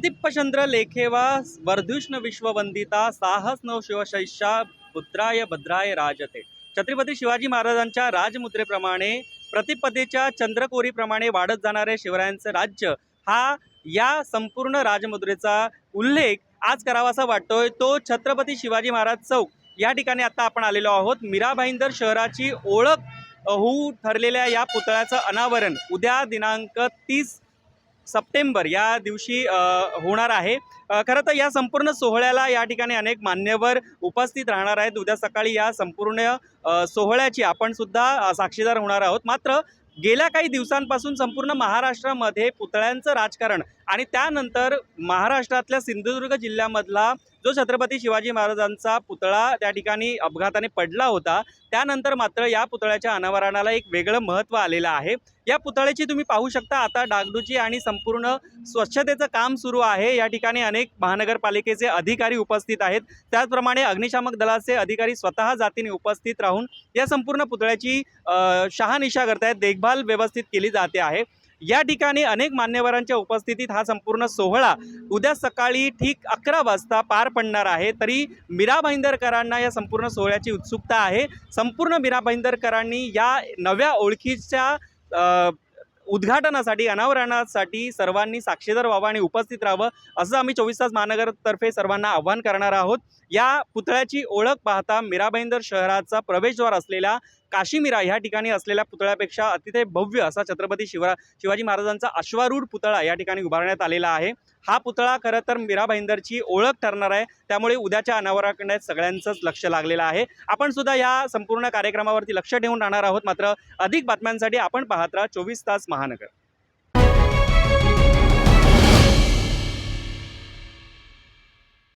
प्रतिपचंद्र लेखेवा वर्धुष्ण विश्ववंदिता साहस नव शिवशैषा पुत्राय भद्राय राजते. छत्रपती शिवाजी महाराजांच्या राजमुद्रेप्रमाणे प्रतिपदेच्या चंद्रकोरीप्रमाणे वाढत जाणारे शिवरायांचं राज्य हा या संपूर्ण राजमुद्रेचा उल्लेख आज करावासा वाटतोय. तो छत्रपती शिवाजी महाराज चौक. या ठिकाणी आता आपण आलेलो आहोत. मीरा भाईंदर शहराची ओळख होऊ ठरलेल्या या पुतळ्याचं अनावरण. उद्या दिनांक तीस सप्टेंबर या दिवशी होणार आहे. खरं तर या संपूर्ण सोहळ्याला या ठिकाणी अनेक मान्यवर उपस्थित राहणार आहेत. उद्या सकाळी या संपूर्ण सोहळ्याची आपण सुद्धा साक्षीदार होणार आहोत. मात्र गेल्या काही दिवसांपासून संपूर्ण महाराष्ट्रामध्ये पुतळ्यांचं राजकारण आणि त्यानंतर महाराष्ट्रातल्या सिंधुदुर्ग जिल्ह्यामधला जो छत्रपती शिवाजी महाराजांचा पुतळा त्या ठिकाणी अपघाताने पडला होता त्यानंतर मात्र या पुतळ्याच्या अनावरणाला एक वेगळं महत्त्व आलेलं आहे. या पुतळ्याची तुम्ही पाहू शकता आता डागडुजी आणि संपूर्ण स्वच्छतेचं काम सुरू आहे. या ठिकाणी अनेक महानगरपालिकेचे अधिकारी उपस्थित आहेत. त्याचप्रमाणे अग्निशामक दलाचे अधिकारी स्वतः जातीने उपस्थित राहून या संपूर्ण पुतळ्याची शहानिशा शहानिशा करतायत. देखभाल व्यवस्थित केली जाते आहे. या ठिकाणी अनेक मान्यवरांच्या उपस्थितीत हा संपूर्ण सोहळा उद्या सकाळी ठीक अकरा वाजता पार पडणार आहे. तरी मीरा भाईंदरकरांना या संपूर्ण सोहळ्याची उत्सुकता आहे. संपूर्ण मीरा भाईंदरकरांनी या नव्या ओळखीच्या उद्घाटनासाठी अनावरणासाठी सर्वांनी साक्षीदार व्हावं आणि उपस्थित राहावं असं आम्ही चोवीस तास महानगरतर्फे सर्वांना आव्हान करणार आहोत. या पुतळ्याची ओळख पाहता मीराबाईंदर शहराचा प्रवेशद्वार असलेल्या काशीमिरा ह्या ठिकाणी असलेल्या पुतळ्यापेक्षा अतिशय भव्य असा छत्रपती शिवरा शिवाजी महाराजांचा अश्वारूढ पुतळा या ठिकाणी उभारण्यात आलेला आहे. हा पुतळा खरं तर मीरा भाईंदरची ओळख ठरणार आहे. त्यामुळे उद्याच्या अनावराकडे सगळ्यांचंच लक्ष लागलेलं आहे. आपण सुद्धा या संपूर्ण कार्यक्रमावरती लक्ष ठेवून राहणार आहोत. मात्र अधिक बातम्यांसाठी आपण पाहत राहा चोवीस तास महानगर.